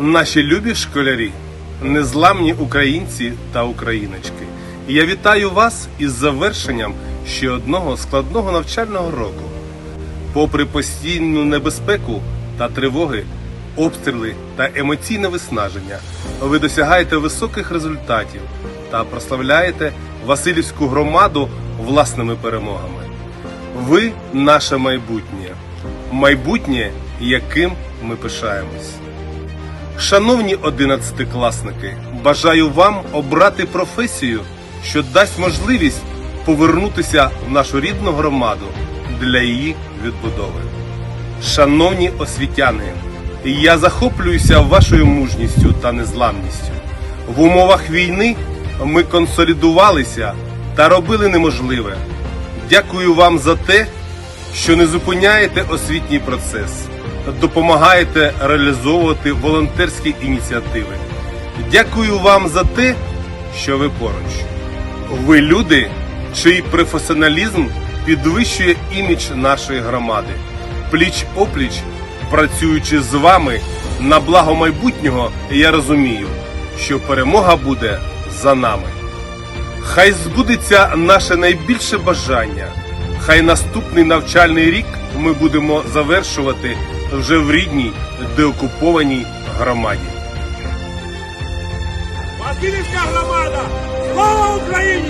Наші любі школярі, незламні українці та україночки. Я вітаю вас із завершенням ще одного складного навчального року. Попри постійну небезпеку та тривоги, обстріли та емоційне виснаження, ви досягаєте високих результатів та прославляєте Васильівську громаду власними перемогами. Ви наше майбутнє, майбутнє, яким ми пишаємось. Шановні одинадцятикласники, бажаю вам обрати професію, що дасть можливість повернутися в нашу рідну громаду для її відбудови. Шановні освітяни, я захоплююся вашою мужністю та незламністю. В умовах війни ми консолідувалися та робили неможливе. Дякую вам за те, що не зупиняєте освітній процес, допомагаєте реалізовувати волонтерські ініціативи. Дякую вам за те, що ви поруч. Ви люди, чий професіоналізм підвищує імідж нашої громади. Пліч опліч, працюючи з вами на благо майбутнього, я розумію, що перемога буде за нами. Хай збудеться наше найбільше бажання. Хай наступний навчальний рік ми будемо завершувати вже в рідній деокупованій громаді. Васильівська громада! Слава Україні!